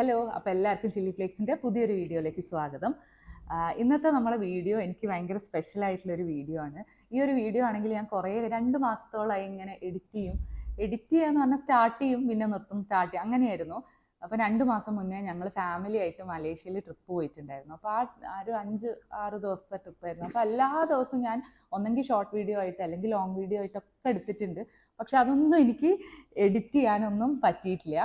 Hello അപ്പോൾ എല്ലാവർക്കും chilli ഫ്ലേക്സിന്റെ പുതിയൊരു വീഡിയോയിലേക്ക് സ്വാഗതം. ഇന്നത്തെ നമ്മുടെ വീഡിയോ എനിക്ക് ഭയങ്കര സ്പെഷ്യൽ ആയിട്ടുള്ള ഒരു വീഡിയോ ആണ്. ഈ ഒരു വീഡിയോ ആണെങ്കിൽ ഞാൻ കുറേ രണ്ട് മാസത്തോളമായി ഇങ്ങനെ എഡിറ്റ് ചെയ്യും. എഡിറ്റ് ചെയ്യാന്ന് പറഞ്ഞാൽ സ്റ്റാർട്ട് ചെയ്യും പിന്നെ നൃത്തം സ്റ്റാർട്ട് ചെയ്യും. അങ്ങനെയായിരുന്നു. അപ്പോൾ രണ്ട് മാസം മുന്നേ ഞങ്ങൾ ഫാമിലി ആയിട്ട് മലേഷ്യയിൽ ട്രിപ്പ് പോയിട്ടുണ്ടായിരുന്നു. അപ്പോൾ ആ ഒരു അഞ്ച് ആറ് ദിവസത്തെ ട്രിപ്പായിരുന്നു അപ്പോൾ എല്ലാ ദിവസവും ഞാൻ ഒന്നെങ്കിൽ ഷോർട്ട് വീഡിയോ ആയിട്ട് അല്ലെങ്കിൽ ലോങ് വീഡിയോ ആയിട്ടൊക്കെ എടുത്തിട്ടുണ്ട്. പക്ഷെ അതൊന്നും എനിക്ക് എഡിറ്റ് ചെയ്യാനൊന്നും പറ്റിയിട്ടില്ല.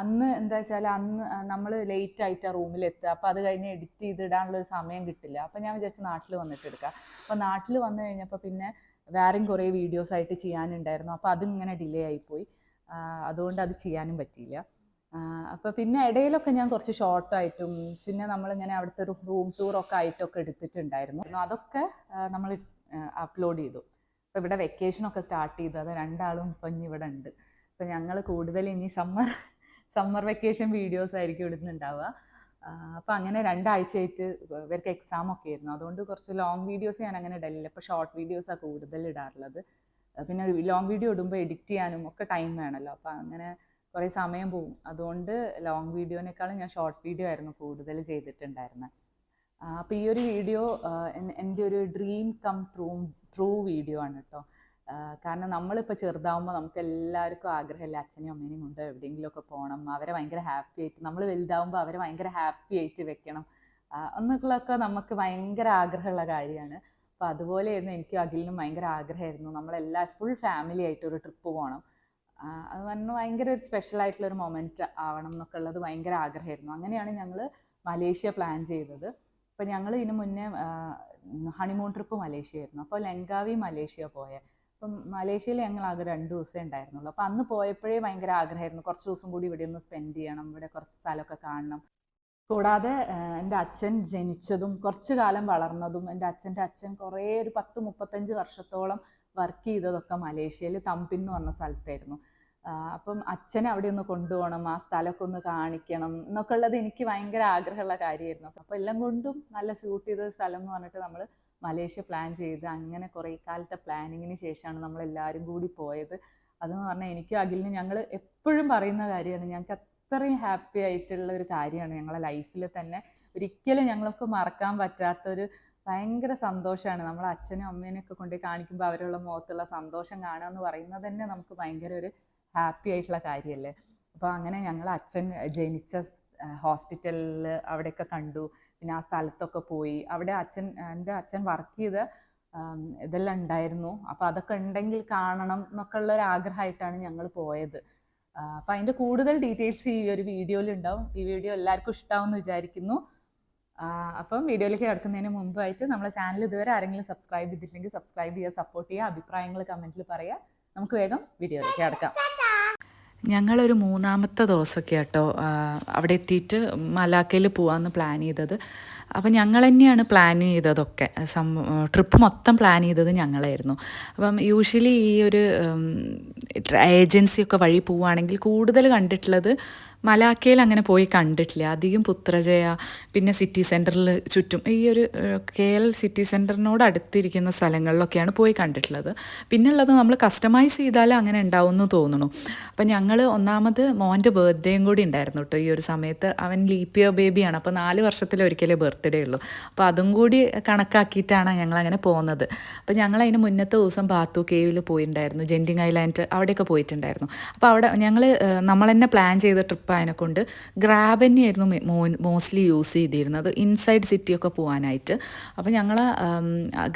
അന്ന് എന്താ വെച്ചാൽ അന്ന് നമ്മൾ ലേറ്റ് ആയിട്ടാണ് റൂമിൽ എത്തുക. അപ്പോൾ അത് കഴിഞ്ഞ് എഡിറ്റ് ചെയ്തിടാനുള്ള ഒരു സമയം കിട്ടില്ല. അപ്പോൾ ഞാൻ വിചാരിച്ചു നാട്ടിൽ വന്നിട്ട് എടുക്കാം. അപ്പോൾ നാട്ടിൽ വന്നു കഴിഞ്ഞപ്പോൾ പിന്നെ വേറെയും കുറേ വീഡിയോസ് ആയിട്ട് ചെയ്യാനുണ്ടായിരുന്നു. അപ്പോൾ അതിങ്ങനെ ഡിലേ ആയിപ്പോയി അതുകൊണ്ട് അത് ചെയ്യാനും പറ്റിയില്ല. അപ്പോൾ പിന്നെ ഇടയിലൊക്കെ ഞാൻ കുറച്ച് ഷോർട്ടായിട്ടും പിന്നെ നമ്മളിങ്ങനെ അവിടുത്തെ ഒരു റൂം ഒക്കെ ആയിട്ടൊക്കെ എടുത്തിട്ടുണ്ടായിരുന്നു. അതൊക്കെ നമ്മൾ അപ്ലോഡ് ചെയ്തു. അപ്പോൾ ഇവിടെ വെക്കേഷനൊക്കെ സ്റ്റാർട്ട് ചെയ്തു. അത് രണ്ടാളും ഇപ്പം ഇവിടെ ഉണ്ട്. അപ്പോൾ ഞങ്ങൾ കൂടുതൽ ഇനി സമ്മർ സമ്മർ വെക്കേഷൻ വീഡിയോസ് ആയിരിക്കും ഇടുന്നുണ്ടാവുക. അപ്പോൾ അങ്ങനെ രണ്ടാഴ്ചയായിട്ട് ഇവർക്ക് എക്സാം ഒക്കെ ആയിരുന്നു. അതുകൊണ്ട് കുറച്ച് ലോങ് വീഡിയോസ് ഞാൻ അങ്ങനെ ഇടലില്ല. ഇപ്പോൾ ഷോർട്ട് വീഡിയോസാണ് കൂടുതൽ ഇടാറുള്ളത്. പിന്നെ ലോങ് വീഡിയോ ഇടുമ്പോൾ എഡിറ്റ് ചെയ്യാനും ഒക്കെ ടൈം വേണമല്ലോ അപ്പോൾ അങ്ങനെ കുറേ സമയം പോകും അതുകൊണ്ട് ലോങ് വീഡിയോനേക്കാളും ഞാൻ ഷോർട്ട് വീഡിയോ ആയിരുന്നു കൂടുതൽ ചെയ്തിട്ടുണ്ടായിരുന്നത് അപ്പോൾ ഈ ഒരു വീഡിയോ എന്റെ ഒരു dream come true true video ആണ് കേട്ടോ കാരണം നമ്മളിപ്പോൾ ചെറുതാവുമ്പോൾ നമുക്ക് എല്ലാവർക്കും ആഗ്രഹമില്ല. അച്ഛനെയും അമ്മേനെയും കൊണ്ട് എവിടെയെങ്കിലുമൊക്കെ പോകണം. അവരെ ഭയങ്കര ഹാപ്പി ആയിട്ട് നമ്മൾ വലുതാവുമ്പോൾ അവരെ ഭയങ്കര ഹാപ്പി ആയിട്ട് വെക്കണം. എന്നുള്ളതൊക്കെ നമുക്ക് ഭയങ്കര ആഗ്രഹമുള്ള കാര്യമാണ്. അപ്പോൾ അതുപോലെയായിരുന്നു എനിക്ക് അഖിലിനും ഭയങ്കര ആഗ്രഹമായിരുന്നു. നമ്മളെല്ലാ ഫുൾ ഫാമിലി ആയിട്ട് ഒരു ട്രിപ്പ് പോകണം. അത് പറഞ്ഞാൽ ഭയങ്കര ഒരു സ്പെഷ്യൽ ആയിട്ടുള്ള ഒരു മൊമെന്റ് ആവണം എന്നൊക്കെ ഉള്ളത് ഭയങ്കര ആഗ്രഹമായിരുന്നു. അങ്ങനെയാണ് ഞങ്ങൾ മലേഷ്യ പ്ലാൻ ചെയ്തത്. അപ്പോൾ ഞങ്ങൾ ഇതിനു മുന്നേ ഹണിമൂൺ ട്രിപ്പ് മലേഷ്യ ആയിരുന്നു അപ്പോൾ ലങ്കാവി മലേഷ്യ പോയ. അപ്പം മലേഷ്യയിൽ ഞങ്ങൾ ആകെ രണ്ട് ദിവസമേ ഉണ്ടായിരുന്നുള്ളൂ. അപ്പം അന്ന് പോയപ്പോഴേ ഭയങ്കര ആഗ്രഹമായിരുന്നു. കുറച്ച് ദിവസം കൂടി ഇവിടെ ഒന്ന് സ്പെൻഡ് ചെയ്യണം ഇവിടെ കുറച്ച് സ്ഥലമൊക്കെ കാണണം. കൂടാതെ എന്റെ അച്ഛൻ ജനിച്ചതും കുറച്ച് കാലം വളർന്നതും എന്റെ അച്ഛന്റെ അച്ഛൻ കുറേ ഒരു പത്ത് മുപ്പത്തഞ്ച് വർഷത്തോളം വർക്ക് ചെയ്തതൊക്കെ മലേഷ്യയിൽ തമ്പിൻ എന്ന് പറഞ്ഞ സ്ഥലത്തായിരുന്നു. അപ്പം അച്ഛനെ അവിടെ ഒന്ന് കൊണ്ടുപോകണം ആ സ്ഥലമൊക്കെ ഒന്ന് കാണിക്കണം എന്നൊക്കെ ഉള്ളത് എനിക്ക് ഭയങ്കര ആഗ്രഹമുള്ള കാര്യമായിരുന്നു. അപ്പം എല്ലാം കൊണ്ടും നല്ല ഷൂട്ട് ചെയ്ത സ്ഥലം എന്ന് പറഞ്ഞിട്ട് നമ്മൾ മലേഷ്യ പ്ലാൻ ചെയ്ത് അങ്ങനെ കുറേ കാലത്തെ പ്ലാനിങ്ങിന് ശേഷമാണ് നമ്മൾ എല്ലാവരും കൂടി പോയത്. അതെന്ന് പറഞ്ഞാൽ എനിക്ക് അഖിലിന് ഞങ്ങൾ എപ്പോഴും പറയുന്ന കാര്യമാണ്. ഞങ്ങൾക്ക് അത്രയും ഹാപ്പി ആയിട്ടുള്ള ഒരു കാര്യമാണ് ഞങ്ങളെ ലൈഫിൽ തന്നെ. ഒരിക്കലും ഞങ്ങൾക്ക് മറക്കാൻ പറ്റാത്തൊരു ഭയങ്കര സന്തോഷമാണ്. നമ്മൾ അച്ഛനും അമ്മേനെയൊക്കെ ഒക്കെ കൊണ്ട് കാണിക്കുമ്പോൾ അവരുള്ള മുഖത്തുള്ള സന്തോഷം കാണുക എന്ന് പറയുന്നത് തന്നെ നമുക്ക് ഭയങ്കര ഒരു ഹാപ്പി ആയിട്ടുള്ള കാര്യമല്ലേ? അപ്പോൾ അങ്ങനെ ഞങ്ങൾ അച്ഛൻ ജനിച്ച ഹോസ്പിറ്റലിൽ അവിടെയൊക്കെ കണ്ടു. പിന്നെ ആ സ്ഥലത്തൊക്കെ പോയി. അവിടെ അച്ഛൻ എന്റെ അച്ഛൻ വർക്ക് ചെയ്ത ഇതെല്ലാം ഉണ്ടായിരുന്നു. അപ്പോൾ അതൊക്കെ ഉണ്ടെങ്കിൽ കാണണം എന്നൊക്കെ ഉള്ള ഒരു ആഗ്രഹമായിട്ടാണ് ഞങ്ങൾ പോയത്. അപ്പം അതിന്റെ കൂടുതൽ ഡീറ്റെയിൽസ് ഈ ഒരു വീഡിയോയിൽ ഉണ്ടാവും. ഈ വീഡിയോ എല്ലാവർക്കും ഇഷ്ടമാവും വിചാരിക്കുന്നു. അപ്പം വീഡിയോയിലേക്ക് കിടക്കുന്നതിന് മുമ്പായിട്ട് നമ്മളെ ചാനൽ ഇതുവരെ ആരെങ്കിലും സബ്സ്ക്രൈബ് ചെയ്തിട്ടില്ലെങ്കിൽ സബ്സ്ക്രൈബ് ചെയ്യുക സപ്പോർട്ട് ചെയ്യുക അഭിപ്രായങ്ങൾ കമന്റിൽ പറയുക. നമുക്ക് വേഗം വീഡിയോയിലേക്ക് കിടക്കാം. ഞങ്ങളൊരു മൂന്നാമത്തെ ദിവസമൊക്കെ കേട്ടോ അവിടെ എത്തിയിട്ട് മലാക്കയിൽ പോകാമെന്ന് പ്ലാൻ ചെയ്തത്. അപ്പോൾ ഞങ്ങൾ തന്നെയാണ് പ്ലാൻ ചെയ്തതൊക്കെ. സം ട്രിപ്പ് മൊത്തം പ്ലാൻ ചെയ്തത് ഞങ്ങളായിരുന്നു. അപ്പം യൂഷ്വലി ഈ ഒരു ഏജൻസിയൊക്കെ വഴി പോവുകയാണെങ്കിൽ കൂടുതൽ കണ്ടിട്ടുള്ളത് മലാക്കയിൽ അങ്ങനെ പോയി കണ്ടിട്ടില്ല. അധികം പുത്രജയ പിന്നെ സിറ്റി സെന്ററിൽ ചുറ്റും ഈ ഒരു കെ എൽ സിറ്റി സെന്ററിനോട് അടുത്തിരിക്കുന്ന സ്ഥലങ്ങളിലൊക്കെയാണ് പോയി കണ്ടിട്ടുള്ളത്. പിന്നെ ഉള്ളത് നമ്മൾ കസ്റ്റമൈസ് ചെയ്താൽ അങ്ങനെ ഉണ്ടാവും എന്ന് തോന്നുന്നു. അപ്പം ഞങ്ങൾ ഒന്നാമത് മോന്റെ ബർത്ത്ഡേയും കൂടി ഉണ്ടായിരുന്നു കേട്ടോ ഈ ഒരു സമയത്ത് അവൻ ലീപ് ഇയർ ബേബിയാണ് അപ്പോൾ നാല് വർഷത്തിലൊരിക്കലേ ബർത്ത്ഡേ ഉള്ളൂ. അപ്പോൾ അതും കൂടി കണക്കാക്കിയിട്ടാണ് ഞങ്ങൾ അങ്ങനെ പോകുന്നത് അപ്പോൾ ഞങ്ങൾ അതിന് മുന്നത്തെ ദിവസം ബാത്തു കേവിൽ പോയിട്ടുണ്ടായിരുന്നു ജെന്റിങ് ഐലാൻഡ് അവിടെയൊക്കെ പോയിട്ടുണ്ടായിരുന്നു. അപ്പോൾ അവിടെ ഞങ്ങൾ നമ്മൾ തന്നെ പ്ലാൻ ചെയ്ത ട്രിപ്പ് കൊണ്ട് ഗ്രാബ് തന്നെയായിരുന്നു മോസ്റ്റ്ലി യൂസ് ചെയ്തിരുന്നത്. ഇൻസൈഡ് സിറ്റിയൊക്കെ പോകാനായിട്ട് അപ്പോൾ ഞങ്ങൾ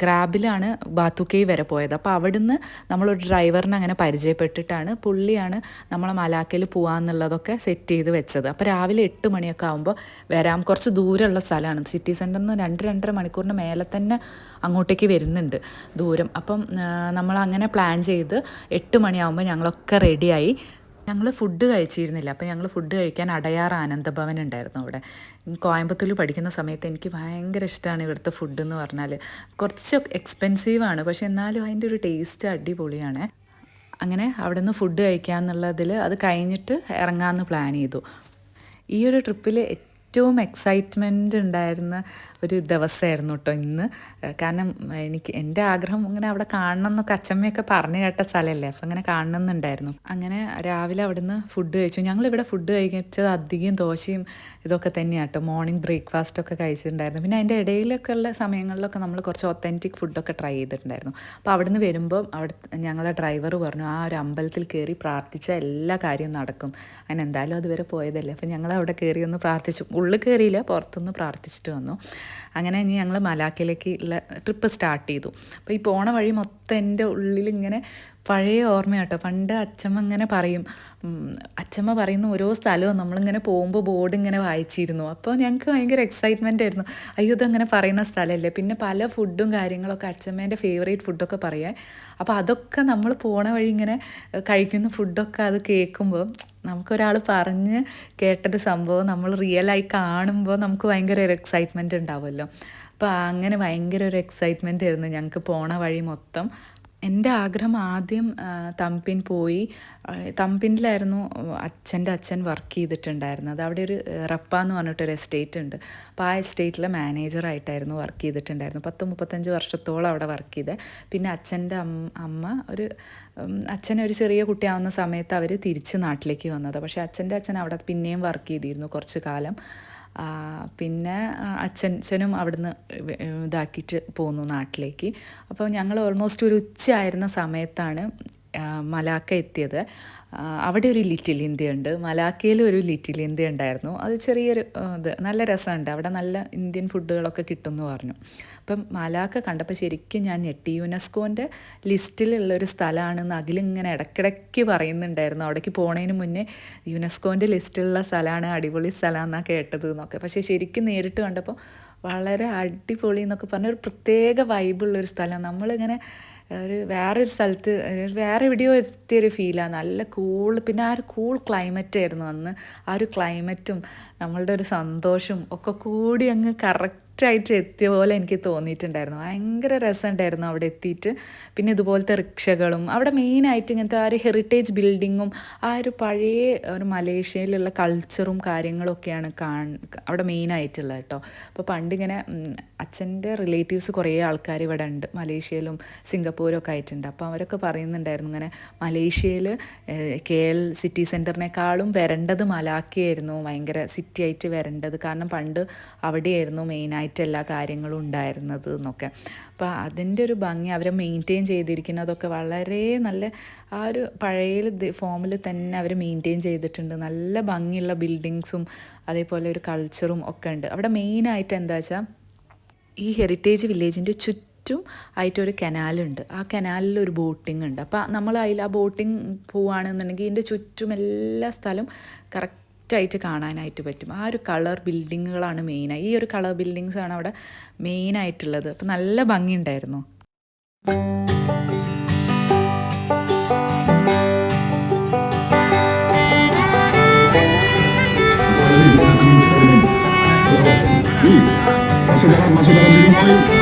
ഗ്രാബിലാണ് ബാത്തു കേവ് വരെ പോയത്. അപ്പോൾ അവിടുന്ന് നമ്മളൊരു ഡ്രൈവറിനെ അങ്ങനെ പരിചയപ്പെട്ടിട്ടാണ് പുള്ളിയാണ് നമ്മളെ മലാക്കയിൽ പോകാമെന്നുള്ളതൊക്കെ സെറ്റ് ചെയ്ത് വെച്ചത്. അപ്പോൾ രാവിലെ എട്ട് മണിയൊക്കെ ആകുമ്പോൾ വരാം. കുറച്ച് ദൂരമുള്ള സ്ഥലമാണ്. സിറ്റി സെന്ററിൽ നിന്ന് രണ്ട് രണ്ടര മണിക്കൂറിന് മേലെ തന്നെ അങ്ങോട്ടേക്ക് വരുന്നുണ്ട് ദൂരം. അപ്പം നമ്മൾ അങ്ങനെ പ്ലാൻ ചെയ്ത് എട്ട് മണിയാകുമ്പോൾ ഞങ്ങളൊക്കെ റെഡിയായി. ഞങ്ങൾ ഫുഡ് കഴിച്ചിരുന്നില്ല. അപ്പോൾ ഞങ്ങൾ ഫുഡ് കഴിക്കാൻ അടയാർ ആനന്ദഭവൻ ഉണ്ടായിരുന്നു അവിടെ. കോയമ്പത്തൂർ പഠിക്കുന്ന സമയത്ത് എനിക്ക് ഭയങ്കര ഇഷ്ടമാണ് ഇവിടുത്തെ ഫുഡ് എന്ന് പറഞ്ഞാൽ കുറച്ച് എക്സ്പെൻസീവാണ് പക്ഷെ എന്നാലും അതിന്റെ ഒരു ടേസ്റ്റ് അടിപൊളിയാണ്. അങ്ങനെ അവിടെ നിന്ന് ഫുഡ് കഴിക്കാമെന്നുള്ളതിൽ അത് കഴിഞ്ഞിട്ട് ഇറങ്ങാമെന്ന് പ്ലാൻ ചെയ്തു. ഈ ഒരു ട്രിപ്പിൽ ഏറ്റവും എക്സൈറ്റ്മെന്റ് ഉണ്ടായിരുന്ന ഒരു ദിവസമായിരുന്നു കേട്ടോ ഇന്ന്. കാരണം എനിക്ക് എന്റെ ആഗ്രഹം ഇങ്ങനെ അവിടെ കാണണം എന്നൊക്കെ അച്ചമ്മയൊക്കെ പറഞ്ഞു കേട്ട സ്ഥലമല്ലേ? അപ്പം അങ്ങനെ കാണണം എന്നുണ്ടായിരുന്നു അങ്ങനെ രാവിലെ അവിടുന്ന് ഫുഡ് കഴിച്ചു. ഞങ്ങളിവിടെ ഫുഡ് കഴിച്ചത് അധികം ദോശയും ഇതൊക്കെ തന്നെയാണ് കേട്ടോ മോർണിംഗ് ബ്രേക്ക്ഫാസ്റ്റ് ഒക്കെ കഴിച്ചിട്ടുണ്ടായിരുന്നു. പിന്നെ അതിന്റെ ഇടയിലൊക്കെ ഉള്ള സമയങ്ങളിലൊക്കെ നമ്മൾ കുറച്ച് ഒത്തന്റിക് ഫുഡൊക്കെ ട്രൈ ചെയ്തിട്ടുണ്ടായിരുന്നു. അപ്പോൾ അവിടുന്ന് വരുമ്പോൾ അവിടെ ഞങ്ങളുടെ ഡ്രൈവർ പറഞ്ഞു ആ ഒരു അമ്പലത്തിൽ കയറി പ്രാർത്ഥിച്ച എല്ലാ കാര്യവും നടക്കും. അങ്ങനെ എന്തായാലും അതുവരെ പോയതല്ലേ? അപ്പം ഞങ്ങൾ അവിടെ കയറി ഒന്ന് പ്രാർത്ഥിച്ചു. ഉള്ളിൽ കയറിയില്ല പുറത്തുനിന്ന് പ്രാർത്ഥിച്ചിട്ട് വന്നു. അങ്ങനെ ഇനി ഞങ്ങൾ മലാക്കയിലേക്ക് ഉള്ള ട്രിപ്പ് സ്റ്റാർട്ട് ചെയ്തു. അപ്പോൾ ഈ പോണ വഴി മൊത്തം എന്റെ ഉള്ളിൽ ഇങ്ങനെ പഴയ ഓർമ്മയാട്ടോ പണ്ട് അച്ഛമ്മ ഇങ്ങനെ പറയും അച്ഛമ്മ പറയുന്ന ഓരോ സ്ഥലവും നമ്മളിങ്ങനെ പോകുമ്പോൾ ബോർഡ് ഇങ്ങനെ വായിച്ചിരുന്നു. അപ്പോൾ ഞങ്ങൾക്ക് ഭയങ്കര എക്സൈറ്റ്മെന്റ് ആയിരുന്നു. അയ്യോ ഇതങ്ങനെ പറയുന്ന സ്ഥലമല്ലേ പിന്നെ പല ഫുഡും കാര്യങ്ങളൊക്കെ അച്ഛമ്മേന്റെ ഫേവറേറ്റ് ഫുഡൊക്കെ പറയാൻ. അപ്പോൾ അതൊക്കെ നമ്മൾ പോണ വഴി ഇങ്ങനെ കഴിക്കുന്ന ഫുഡൊക്കെ അത് കേൾക്കുമ്പോൾ നമുക്കൊരാൾ പറഞ്ഞ് കേട്ടൊരു സംഭവം നമ്മൾ റിയലായി കാണുമ്പോൾ നമുക്ക് ഭയങ്കര ഒരു എക്സൈറ്റ്മെന്റ് ഉണ്ടാവുമല്ലോ. അപ്പോൾ അങ്ങനെ ഭയങ്കര ഒരു എക്സൈറ്റ്മെന്റ് ആയിരുന്നു ഞങ്ങൾക്ക് പോണ വഴി മൊത്തം. എന്റെ ആഗ്രഹം ആദ്യം തമ്പിൻ പോയി. തമ്പിനിലായിരുന്നു അച്ഛന്റെ അച്ഛൻ വർക്ക് ചെയ്തിട്ടുണ്ടായിരുന്നത്. അവിടെ ഒരു റപ്പ എന്ന് പറഞ്ഞിട്ടൊരു എസ്റ്റേറ്റ് ഉണ്ട്. അപ്പോൾ ആ എസ്റ്റേറ്റിലെ മാനേജറായിട്ടായിരുന്നു വർക്ക് ചെയ്തിട്ടുണ്ടായിരുന്നു പത്ത് മുപ്പത്തഞ്ച് വർഷത്തോളം അവിടെ വർക്ക് ചെയ്ത്. പിന്നെ അച്ഛന്റെ അമ്മ ഒരു അച്ഛനൊരു ഒരു ചെറിയ കുട്ടിയാവുന്ന സമയത്ത് അവർ തിരിച്ച് നാട്ടിലേക്ക് വന്നത്. പക്ഷേ അച്ഛന്റെ അച്ഛൻ അവിടെ പിന്നെയും വർക്ക് ചെയ്തിരുന്നു കുറച്ച് കാലം. പിന്നെ അച്ഛൻ അച്ഛനും അവിടുന്ന് ഇതാക്കിയിട്ട് പോന്നു നാട്ടിലേക്ക്. അപ്പോൾ ഞങ്ങൾ ഓൾമോസ്റ്റ് ഒരു ഉച്ചയായിരുന്ന സമയത്താണ് മലാക്ക എത്തിയത്. അവിടെ ഒരു ലിറ്റിൽ ഇന്ത്യ ഉണ്ട് മലാക്കയിൽ ഒരു ലിറ്റിൽ ഇന്ത്യ ഉണ്ടായിരുന്നു. അത് ചെറിയൊരു ഇത് നല്ല രസമുണ്ട്. അവിടെ നല്ല ഇന്ത്യൻ ഫുഡുകളൊക്കെ കിട്ടും എന്ന് പറഞ്ഞു. അപ്പം മലാക്ക കണ്ടപ്പോൾ ശരിക്കും ഞാൻ ഞെട്ടി. യുനെസ്കോന്റെ ലിസ്റ്റിലുള്ള ഒരു സ്ഥലമാണെന്ന് അഖിലിങ്ങനെ ഇടയ്ക്കിടയ്ക്ക് പറയുന്നുണ്ടായിരുന്നു. അവിടേക്ക് പോണതിന് മുന്നേ യുനെസ്കോന്റെ ലിസ്റ്റിലുള്ള സ്ഥലമാണ് അടിപൊളി സ്ഥലമാണെന്നാണ് കേട്ടത് എന്നൊക്കെ. പക്ഷേ ശരിക്കും നേരിട്ട് കണ്ടപ്പോൾ വളരെ അടിപൊളി എന്നൊക്കെ പറഞ്ഞ ഒരു പ്രത്യേക വൈബുള്ളൊരു സ്ഥലം നമ്മളിങ്ങനെ ഒരു വേറൊരു സ്ഥലത്ത് വേറെ എവിടെയോ എത്തിയൊരു ഫീലാണ് നല്ല കൂൾ പിന്നെ ആ ഒരു കൂൾ ക്ലൈമറ്റ് ആയിരുന്നു അന്ന്. ആ ഒരു ക്ലൈമറ്റും നമ്മളുടെ ഒരു സന്തോഷം ഒക്കെ കൂടി അങ്ങ് കറക്റ്റായിട്ട് എത്തിയ പോലെ എനിക്ക് തോന്നിയിട്ടുണ്ടായിരുന്നു. ഭയങ്കര രസമുണ്ടായിരുന്നു അവിടെ എത്തിയിട്ട്. പിന്നെ ഇതുപോലത്തെ റിക്ഷകളും അവിടെ മെയിനായിട്ട് ഇങ്ങനത്തെ ആ ഒരു ഹെറിറ്റേജ് ബിൽഡിങ്ങും ആ ഒരു പഴയ ഒരു മലേഷ്യയിലുള്ള കൾച്ചറും കാര്യങ്ങളൊക്കെയാണ് കാൺ അവിടെ മെയിനായിട്ടുള്ളത് കേട്ടോ. അപ്പോൾ പണ്ടിങ്ങനെ അച്ഛന്റെ റിലേറ്റീവ്സ് കുറേ ആൾക്കാർ ഇവിടെ ഉണ്ട്. മലേഷ്യയിലും സിംഗപ്പൂരും ഒക്കെ ആയിട്ടുണ്ട്. അപ്പോൾ അവരൊക്കെ പറയുന്നുണ്ടായിരുന്നു ഇങ്ങനെ മലേഷ്യയിൽ കെ എൽ സിറ്റി സെന്ററിനേക്കാളും വരേണ്ടത് മലാക്കയായിരുന്നു. ഭയങ്കര സിറ്റി ആയിട്ട് വരേണ്ടത്. കാരണം പണ്ട് അവിടെയായിരുന്നു മെയിനായിട്ട് എല്ലാ കാര്യങ്ങളും ഉണ്ടായിരുന്നത് എന്നൊക്കെ. അപ്പോൾ അതിന്റെ ഒരു ഭംഗി അവരെ മെയിന്റെയിൻ ചെയ്തിരിക്കുന്നതൊക്കെ വളരെ നല്ല ആ ഒരു പഴയ ഫോമിൽ തന്നെ അവർ മെയിന്റെയിൻ ചെയ്തിട്ടുണ്ട്. നല്ല ഭംഗിയുള്ള ബിൽഡിങ്സും അതേപോലെ ഒരു കൾച്ചറും ഒക്കെ ഉണ്ട്. അവിടെ മെയിനായിട്ട് എന്താ വെച്ചാൽ ഈ ഹെറിറ്റേജ് വില്ലേജിന്റെ ചുറ്റും ആയിട്ടൊരു കനാലുണ്ട് ആ കനാലിൽ ഒരു ബോട്ടിംഗ് ഉണ്ട്. അപ്പോൾ നമ്മൾ അതിൽ ആ ബോട്ടിംഗ് പോവുകയാണെന്നുണ്ടെങ്കിൽ ഇതിന്റെ ചുറ്റും എല്ലാ സ്ഥലവും കറക്റ്റായിട്ട് കാണാനായിട്ട് പറ്റും. ആ ഒരു കളർ ബിൽഡിങ്ങുകളാണ് മെയിനായി ഈ ഒരു കളർ ബിൽഡിങ്സ് ആണ് അവിടെ മെയിനായിട്ടുള്ളത് അപ്പം നല്ല ഭംഗിയുണ്ടായിരുന്നു. Masuk dalam, masuk dalam sini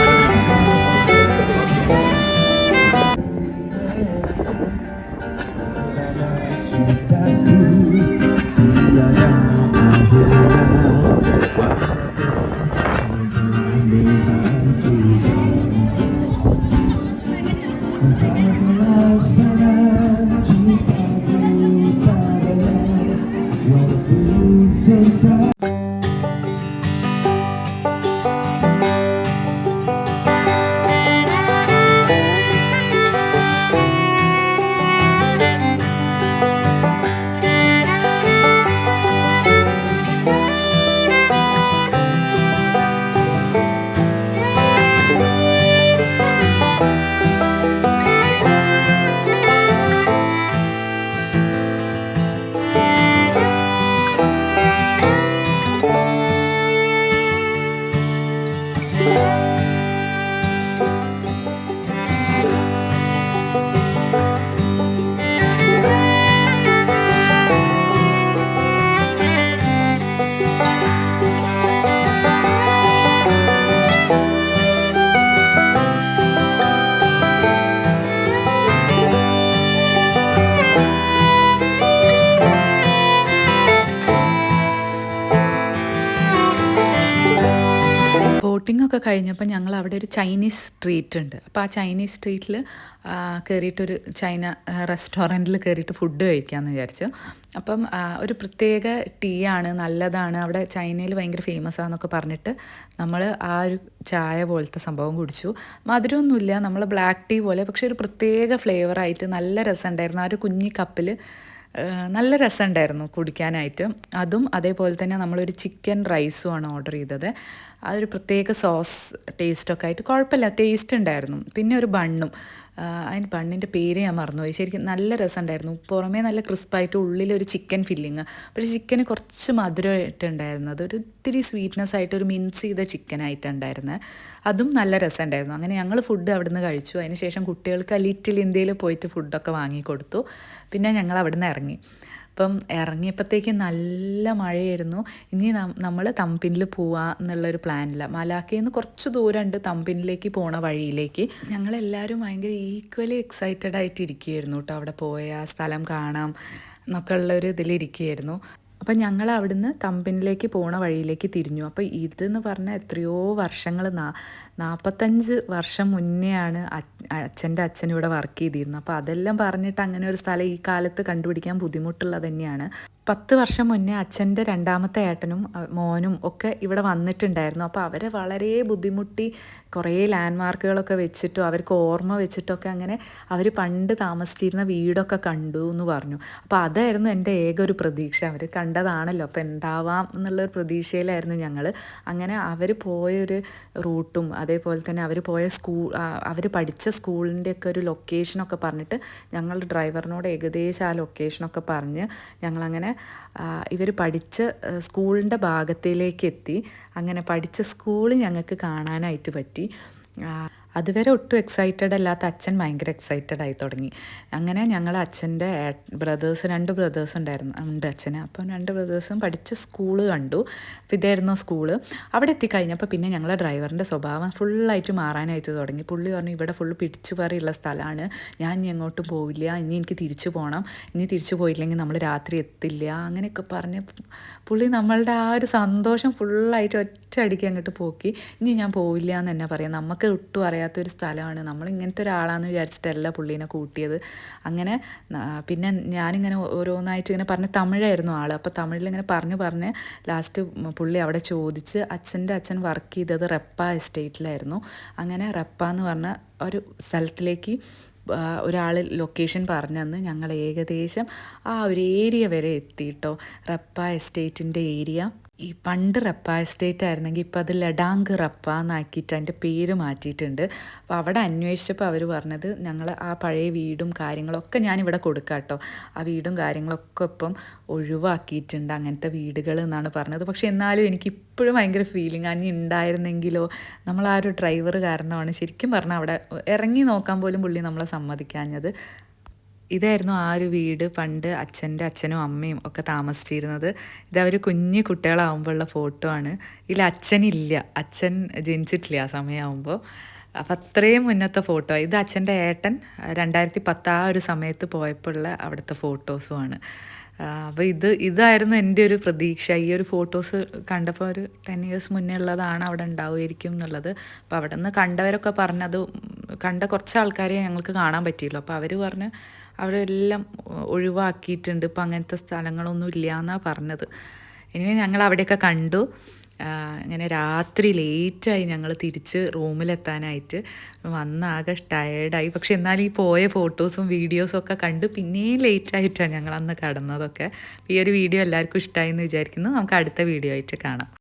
ഒക്കെ കഴിഞ്ഞപ്പോൾ ഞങ്ങൾ അവിടെ ഒരു ചൈനീസ് സ്ട്രീറ്റ് ഉണ്ട്. അപ്പോൾ ആ ചൈനീസ് സ്ട്രീറ്റിൽ കയറിയിട്ടൊരു ചൈന റെസ്റ്റോറന്റിൽ കയറിയിട്ട് ഫുഡ് കഴിക്കാമെന്ന് വിചാരിച്ചു. അപ്പം ഒരു പ്രത്യേക ടീ ആണ് നല്ലതാണ്. അവിടെ ചൈനയിൽ ഭയങ്കര ഫേമസ് ആണെന്നൊക്കെ പറഞ്ഞിട്ട് നമ്മൾ ആ ഒരു ചായ പോലത്തെ സംഭവം കുടിച്ചു. മധുരമൊന്നുമില്ല നമ്മൾ ബ്ലാക്ക് ടീ പോലെ പക്ഷേ ഒരു പ്രത്യേക ഫ്ലേവറായിട്ട് നല്ല രസമുണ്ടായിരുന്നു. ആ ഒരു കുഞ്ഞി കപ്പിൽ നല്ല രസമുണ്ടായിരുന്നു കുടിക്കാനായിട്ട്. അതും അതേപോലെ തന്നെ നമ്മളൊരു ചിക്കൻ റൈസുമാണ് ഓർഡർ ചെയ്തത്. അതൊരു പ്രത്യേക സോസ് ടേസ്റ്റൊക്കെ ആയിട്ട് കുഴപ്പമില്ല ടേസ്റ്റ് ഉണ്ടായിരുന്നു. പിന്നെ ഒരു ബണ്ണും അതിന് ബണ്ണിന്റെ പേര് ഞാൻ മറന്നുപോയി. ശരിക്കും നല്ല രസമുണ്ടായിരുന്നു. പുറമേ നല്ല ക്രിസ്പായിട്ട് ഉള്ളിലൊരു ചിക്കൻ ഫില്ലിങ് പക്ഷേ ചിക്കന് കുറച്ച് മധുരമായിട്ടുണ്ടായിരുന്നത് ഒരു ഇത്തിരി സ്വീറ്റ്നെസ് ആയിട്ട് ഒരു മിൻസ് ചെയ്ത ചിക്കൻ ആയിട്ടുണ്ടായിരുന്നത് അതും നല്ല രസമുണ്ടായിരുന്നു. അങ്ങനെ ഞങ്ങൾ ഫുഡ് അവിടുന്ന് കഴിച്ചു. അതിന് ശേഷം കുട്ടികൾക്ക് ലിറ്റിൽ ഇന്ത്യയിൽ പോയിട്ട് ഫുഡൊക്കെ വാങ്ങിക്കൊടുത്തു. പിന്നെ ഞങ്ങൾ അവിടുന്ന് ഇറങ്ങി. അപ്പം ഇറങ്ങിയപ്പോഴത്തേക്ക് നല്ല മഴയായിരുന്നു. ഇനി നമ്മൾ തമ്പിനിൽ പോവാ എന്നുള്ളൊരു പ്ലാനില്ല. മലാക്കയിൽ നിന്ന് കുറച്ച് ദൂരമുണ്ട് തമ്പിനിലേക്ക് പോണ വഴിയിലേക്ക്. ഞങ്ങളെല്ലാവരും ഭയങ്കര ഈക്വലി എക്സൈറ്റഡ് ആയിട്ട് ഇരിക്കുകയായിരുന്നു കേട്ടോ. അവിടെ പോയ സ്ഥലം കാണാം എന്നൊക്കെ ഉള്ളൊരു ഇതിലിരിക്കുകയായിരുന്നു. അപ്പം ഞങ്ങൾ അവിടുന്ന് തമ്പിനിലേക്ക് പോണ വഴിയിലേക്ക് തിരിഞ്ഞു. അപ്പോൾ ഇതെന്ന് പറഞ്ഞാൽ എത്രയോ വർഷങ്ങൾ നാ നാൽപ്പത്തഞ്ച് വർഷം മുന്നെയാണ് അച്ഛന്റെ അച്ഛൻ ഇവിടെ വർക്ക് ചെയ്തിരുന്നത്. അപ്പോൾ അതെല്ലാം പറഞ്ഞിട്ട് അങ്ങനെ ഒരു സ്ഥലം ഈ കാലത്ത് കണ്ടുപിടിക്കാൻ ബുദ്ധിമുട്ടുള്ളത് തന്നെയാണ്. പത്ത് വർഷം മുന്നേ അച്ഛന്റെ രണ്ടാമത്തെ ഏട്ടനും മോനും ഒക്കെ ഇവിടെ വന്നിട്ടുണ്ടായിരുന്നു. അപ്പോൾ അവരെ വളരെ ബുദ്ധിമുട്ടി കുറേ ലാൻഡ് മാർക്കുകളൊക്കെ വെച്ചിട്ടും അവർക്ക് ഓർമ്മ വെച്ചിട്ടൊക്കെ അങ്ങനെ അവർ പണ്ട് താമസിച്ചിരുന്ന വീടൊക്കെ കണ്ടു എന്ന് പറഞ്ഞു. അപ്പോൾ അതായിരുന്നു എന്റെ ഏക ഒരു പ്രതീക്ഷ. അവർ കണ്ടതാണല്ലോ. അപ്പോൾ എന്താവാം എന്നുള്ളൊരു പ്രതീക്ഷയിലായിരുന്നു ഞങ്ങൾ. അങ്ങനെ അവർ പോയൊരു റൂട്ടും അതേപോലെ തന്നെ അവർ പോയ സ്കൂൾ അവർ പഠിച്ച സ്കൂളിന്റെ ഒക്കെ ഒരു ലൊക്കേഷനൊക്കെ പറഞ്ഞിട്ട് ഞങ്ങളുടെ ഡ്രൈവറിനോട് ഏകദേശം ആ ലൊക്കേഷനൊക്കെ പറഞ്ഞ് ഞങ്ങളങ്ങനെ ഇവർ പഠിച്ച സ്കൂളിന്റെ ഭാഗത്തിലേക്ക് എത്തി. അങ്ങനെ പഠിച്ച സ്കൂൾ ഞങ്ങൾക്ക് കാണാനായിട്ട് പറ്റി. അതുവരെ ഒട്ടും എക്സൈറ്റഡ് അല്ലാത്ത അച്ഛൻ ഭയങ്കര എക്സൈറ്റഡ് ആയി തുടങ്ങി. അങ്ങനെ ഞങ്ങൾ അച്ഛന്റെ ബ്രദേഴ്സ് രണ്ട് ബ്രദേഴ്സ് ഉണ്ടായിരുന്നു ഉണ്ട് അച്ഛന്. അപ്പം രണ്ട് ബ്രദേഴ്സും പഠിച്ച സ്കൂൾ കണ്ടു. അപ്പം ഇതായിരുന്നു സ്കൂൾ അവിടെ എത്തിക്കഴിഞ്ഞപ്പോൾ പിന്നെ ഞങ്ങളെ ഡ്രൈവറിന്റെ സ്വഭാവം ഫുള്ളായിട്ട് മാറാനായിട്ട് തുടങ്ങി. പുള്ളി പറഞ്ഞു ഇവിടെ ഫുള്ള് പിടിച്ചു പറിയുള്ള സ്ഥലമാണ്. ഞാൻ ഇനി എങ്ങോട്ടും പോവില്ല. ഇനി എനിക്ക് തിരിച്ചു പോകണം ഇനി തിരിച്ചു പോയില്ലെങ്കിൽ നമ്മൾ രാത്രി എത്തില്ല. അങ്ങനെയൊക്കെ പറഞ്ഞ് പുള്ളി നമ്മളുടെ ആ ഒരു സന്തോഷം ഫുള്ളായിട്ട് ഒറ്റ അടിക്ക് അങ്ങോട്ട് പോക്കി. ഇനി ഞാൻ പോവില്ല എന്ന് തന്നെ പറയാം. നമുക്ക് ഒട്ടും അറിയാത്തൊരു സ്ഥലമാണ്. നമ്മൾ ഇങ്ങനത്തെ ഒരാളാന്ന് വിചാരിച്ചിട്ടല്ല പുള്ളീനെ കൂട്ടിയത്. അങ്ങനെ പിന്നെ ഞാനിങ്ങനെ ഓരോന്നായിട്ട് ഇങ്ങനെ പറഞ്ഞ് തമിഴായിരുന്നു ആൾ അപ്പോൾ തമിഴിൽ ഇങ്ങനെ പറഞ്ഞ് പറഞ്ഞ് ലാസ്റ്റ് പുള്ളി അവിടെ ചോദിച്ച് അച്ഛന്റെ അച്ഛൻ വർക്ക് ചെയ്തത് റെപ്പ എസ്റ്റേറ്റിലായിരുന്നു. അങ്ങനെ റെപ്പ എന്ന് പറഞ്ഞ ഒരു സ്ഥലത്തിലേക്ക് ഒരാൾ ലൊക്കേഷൻ പറഞ്ഞെന്ന് ഞങ്ങൾ ഏകദേശം ആ ഒരു ഏരിയ വരെ എത്തിയിട്ടോ. റപ്പ എസ്റ്റേറ്റിന്റെ ഏരിയ ഈ പണ്ട് റപ്പ എസ്റ്റേറ്റ് ആയിരുന്നെങ്കിൽ ഇപ്പോൾ അത് ലഡാങ്ക് റപ്പ എന്നാക്കിയിട്ട് അതിന്റെ പേര് മാറ്റിയിട്ടുണ്ട്. അപ്പോൾ അവിടെ അന്വേഷിച്ചപ്പോൾ അവർ പറഞ്ഞത് ഞങ്ങൾ ആ പഴയ വീടും കാര്യങ്ങളൊക്കെ ഞാനിവിടെ കൊടുക്കാം കേട്ടോ ആ വീടും കാര്യങ്ങളൊക്കെ ഇപ്പം ഒഴിവാക്കിയിട്ടുണ്ട് അങ്ങനത്തെ വീടുകൾ എന്നാണ് പറഞ്ഞത്. പക്ഷെ എന്നാലും എനിക്ക് ഇപ്പോഴും ഭയങ്കര ഫീലിംഗ് അനി ഉണ്ടായിരുന്നെങ്കിലോ നമ്മൾ ആ ഒരു ഡ്രൈവർ കാരണമാണ് ശരിക്കും പറഞ്ഞാൽ അവിടെ ഇറങ്ങി നോക്കാൻ പോലും പുള്ളി നമ്മളെ സമ്മതിക്കാഞ്ഞത്. ഇതായിരുന്നു ആ ഒരു വീട് പണ്ട് അച്ഛന്റെ അച്ഛനും അമ്മയും ഒക്കെ താമസിച്ചിരുന്നത്. ഇത് അവർ കുഞ്ഞു കുട്ടികളാവുമ്പോഴുള്ള ഫോട്ടോ ആണ്. ഇതിൽ അച്ഛനില്ല. അച്ഛൻ ജനിച്ചിട്ടില്ല ആ സമയമാകുമ്പോൾ അപ്പം അത്രയും മുന്നത്തെ ഫോട്ടോ. ഇത് അച്ഛന്റെ ഏട്ടൻ രണ്ടായിരത്തി പത്ത് ആ ഒരു സമയത്ത് പോയപ്പോഴുള്ള അവിടുത്തെ ഫോട്ടോസുമാണ് അപ്പോൾ ഇത് ഇതായിരുന്നു എന്റെ ഒരു പ്രതീക്ഷ. ഈ ഒരു ഫോട്ടോസ് കണ്ടപ്പോൾ ഒരു ടെൻ ഇയേഴ്സ് മുന്നേ ഉള്ളതാണ് അവിടെ ഉണ്ടാവുമായിരിക്കും എന്നുള്ളത്. അപ്പോൾ അവിടെ നിന്ന് കണ്ടവരൊക്കെ പറഞ്ഞത് കണ്ട കുറച്ച് ആൾക്കാരെ ഞങ്ങൾക്ക് കാണാൻ പറ്റിയുള്ളൂ അപ്പോൾ അവർ പറഞ്ഞ് അവരെല്ലാം ഒഴിവാക്കിയിട്ടുണ്ട്. ഇപ്പം അങ്ങനത്തെ സ്ഥലങ്ങളൊന്നും ഇല്ല എന്നാണ് പറഞ്ഞത്. ഇനി ഞങ്ങൾ അവിടെയൊക്കെ കണ്ടു. ഇങ്ങനെ രാത്രി ലേറ്റായി ഞങ്ങൾ തിരിച്ച് റൂമിലെത്താനായിട്ട്. വന്നാകെ ടയേർഡായി പക്ഷെ എന്നാലും ഈ പോയ ഫോട്ടോസും വീഡിയോസും ഒക്കെ കണ്ട്. പിന്നെയും ലേറ്റായിട്ടാണ് ഞങ്ങൾ അന്ന് കടന്നതൊക്കെ. ഈ ഒരു വീഡിയോ എല്ലാവർക്കും ഇഷ്ടമായി എന്ന് വിചാരിക്കുന്നു. നമുക്ക് അടുത്ത വീഡിയോ ആയിട്ട് കാണാം.